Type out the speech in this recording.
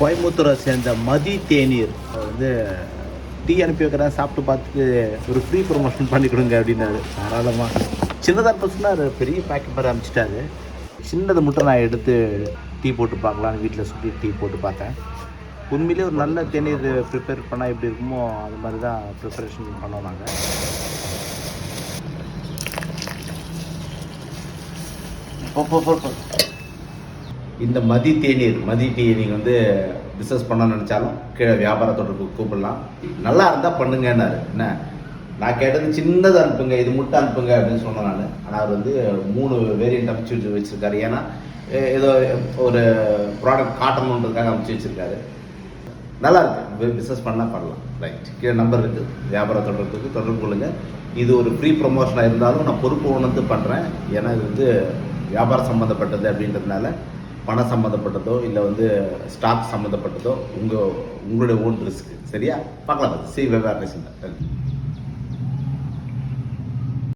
கோயம்புத்தூரை சேர்ந்த மதி தேநீர். வந்து டீ அனுப்பி வைக்கிறேன் சாப்பிட்டு பார்த்துட்டு ஒரு ஃப்ரீ ப்ரொமோஷன் பண்ணி கொடுங்க அப்படின்னாரு. தாராளமாக சின்னதாக இருப்ப சொன்னார் பெரிய பேக்கெட் மாதிரி அனுப்பிச்சிட்டாரு. சின்னதை மட்டும் நான் எடுத்து டீ போட்டு பார்க்கலான்னு வீட்டில் சுற்றி டீ போட்டு பார்த்தேன். உண்மையிலே ஒரு நல்ல தேநீர் ப்ரிப்பேர் பண்ணால் எப்படி இருக்குமோ அது மாதிரி தான் ப்ரிப்பரேஷன் பண்ணோம் நாங்கள் போ போ போ போ. இந்த மதி தேநீர் மதி டீ நீங்கள் வந்து பிஸ்னஸ் பண்ண நினச்சாலும் கீழே வியாபார தொடர்பு கூப்பிடலாம். நல்லா இருந்தால் பண்ணுங்கன்னாரு. என்ன? நான் கேட்டது சின்னதாக அனுப்புங்க இது முட்டை அனுப்புங்க அப்படின்னு சொன்னேன் நான். ஆனால் அவர் வந்து மூணு வேரியண்ட் அனுப்பிச்சு வச்சு வச்சுருக்காரு. ஏன்னா ஏதோ ஒரு ப்ராடக்ட் காட்டணுன்றதுக்காக அமைச்சு வச்சுருக்காரு. நல்லா இருக்கு. பிஸ்னஸ் பண்ணால் பண்ணலாம். ரைட் கீழே நம்பர் இருக்குது வியாபார தொடர்புக்கு தொடர்பு கொள்ளுங்க. இது ஒரு ப்ரீ ப்ரொமோஷனாக இருந்தாலும் நான் பொறுப்பு உணர்ந்து பண்ணுறேன் ஏன்னா இது வந்து வியாபாரம் சம்மந்தப்பட்டது அப்படின்றதுனால பணம் சம்மந்தப்பட்டதோ இல்லை வந்து ஸ்டாக் சம்மந்தப்பட்டதோ உங்கள் உங்களுடைய ஓன் ரிஸ்க் சரியா? பார்க்கலாம். சி வியாபாரம்